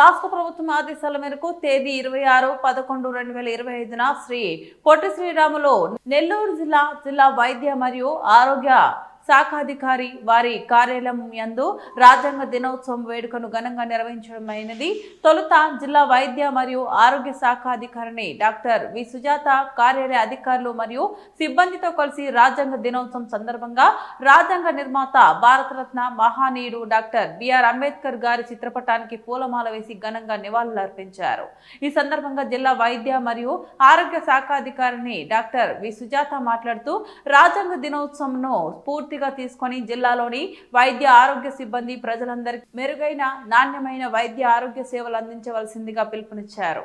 రాష్ట్ర ప్రభుత్వం ఆదేశాల మేరకు తేదీ ఇరవై ఆరు పదకొండు రెండు వేల ఇరవై ఐదున శ్రీ పొట్టి శ్రీరాములు నెల్లూరు జిల్లా జిల్లా వైద్య మరియు ఆరోగ్య శాఖాధికారి వారి కార్యాలయం యందు రాజ్యాంగ దినోత్సవం వేడుకను ఘనంగా నిర్వహించడమైనది తొలుత జిల్లా వైద్య మరియు ఆరోగ్య శాఖ అధికారిని డాక్టర్ వి. సుజాత కార్యాలయ అధికారులు మరియు సిబ్బందితో కలిసి రాజ్యాంగ దినోత్సవం సందర్భంగా రాజ్యాంగ నిర్మాత భారతరత్న మహానీయుడు డాక్టర్ బిఆర్ అంబేద్కర్ గారి చిత్రపటానికి పూలమాల వేసి ఘనంగా నివాళులర్పించారు. ఈ సందర్భంగా జిల్లా వైద్య మరియు ఆరోగ్య శాఖ అధికారిని డాక్టర్ వి. సుజాత మాట్లాడుతూ రాజ్యాంగ దినోత్సవంను స్ఫూర్తిగా తీసుకొని జిల్లాలోని వైద్య ఆరోగ్య సిబ్బంది ప్రజలందరికీ మెరుగైన నాణ్యమైన వైద్య ఆరోగ్య సేవలు అందించవలసిందిగా పిలుపునిచ్చారు.